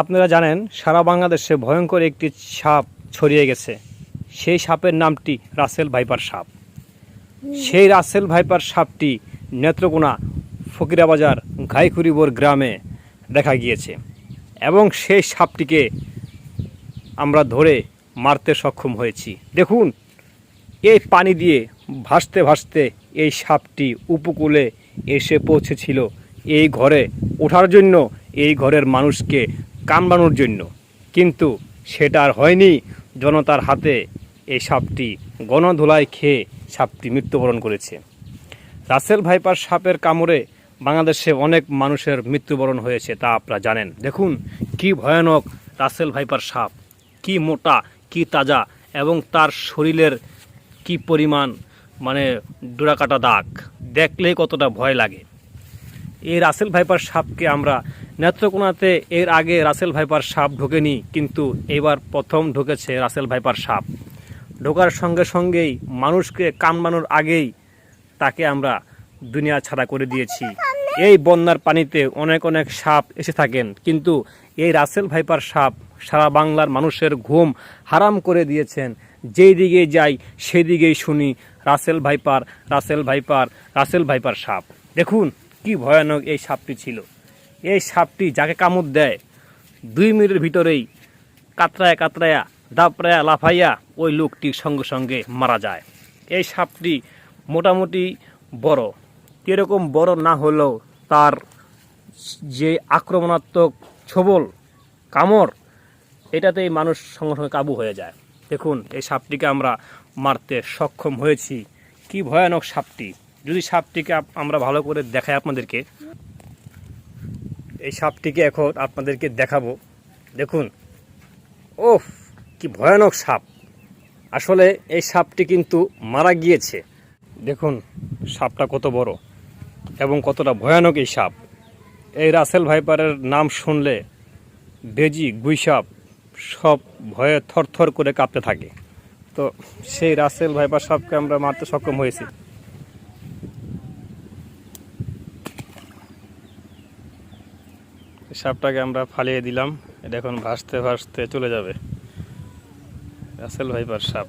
আপনারা জানেন, সারা বাংলাদেশে ভয়ঙ্কর একটি সাপ ছড়িয়ে গেছে। সেই সাপের নামটি রাসেল ভাইপার সাপ। সেই রাসেল ভাইপার সাপটি নেত্রকোনা ফকিরাবাজার ঘাইখুরিবোর গ্রামে দেখা গিয়েছে এবং সেই সাপটিকে আমরা ধরে মারতে সক্ষম হয়েছি। দেখুন, এই পানি দিয়ে ভাসতে ভাসতে এই সাপটি উপকূলে এসে পৌঁছেছিল। এই ঘরে ওঠার জন্য এই ঘরের মানুষকে কামড়ানোর জন্য। কিন্তু সেটা আর হয়নি, জনতার হাতে এই সাপটি গণধোলায় খেয়ে সাপটি মৃত্যুবরণ করেছে। রাসেল ভাইপার সাপের কামড়ে বাংলাদেশে অনেক মানুষের মৃত্যুবরণ হয়েছে, তা আপনারা জানেন। দেখুন কি ভয়ানক রাসেল ভাইপার সাপ, কি মোটা, কি তাজা, এবং তার শরীরের কি পরিমাণ মানে ডোরাকাটা দাগ, দেখলেই কতটা ভয় লাগে। এই রাসেল ভাইপার সাপকে আমরা নেত্রকোনাতে এর আগে রাসেল ভাইপার সাপ ঢোকেনি, কিন্তু এবার প্রথম ঢুকেছে রাসেল ভাইপার সাপ। ঢোকার সঙ্গে সঙ্গেই মানুষকে কামড়ানোর আগেই তাকে আমরা দুনিয়া ছাড়া করে দিয়েছি। এই বন্যার পানিতে অনেক অনেক সাপ এসে থাকেন, কিন্তু এই রাসেল ভাইপার সাপ সারা বাংলার মানুষের ঘুম হারাম করে দিয়েছেন। যেই দিকে যাই, সেই দিকেই শুনি Russell viper Russell viper Russell viper সাপ। দেখুন কি ভয়ানক এই সাপটি ছিল। এই সাপটি যাকে কামড় দেয়, দুই মিনিটের ভিতরেই কাতরায়া কাতরায়া, দাপড়ায়া লাফাইয়া ওই লোকটির সঙ্গে সঙ্গে মারা যায়। এই সাপটি মোটামুটি বড়। কীরকম বড় না হলেও তার যে আক্রমণাত্মক ছবল, কামড়, এটাতেই মানুষ সঙ্গে সঙ্গে কাবু হয়ে যায়। দেখুন, এই সাপটিকে আমরা মারতে সক্ষম হয়েছি। কি ভয়ানক সাপটি। যদি সাপটিকে আমরা ভালো করে দেখাই আপনাদেরকে। এই সাপটিকে এখন আপনাদেরকে দেখাবো। দেখুন। ওফ, কি ভয়ানক সাপ। আসলে এই সাপটি কিন্তু মারা গিয়েছে। দেখুন, সাপটা কত বড় এবং কতটা ভয়ানক এই সাপ। এই রাসেল ভাইপারের নাম শুনলে বেজি গুইসাপ সব ভয়ে থরথর করে কাঁপতে থাকে। তো সেই রাসেল ভাইপার সাপকে আমরা মারতে সক্ষম হয়েছি। সাপটাকে আমরা ফালিয়ে দিলাম। এটা এখন ভাসতে ভাসতে চলে যাবে। রাসেল ভাইপার সাপ।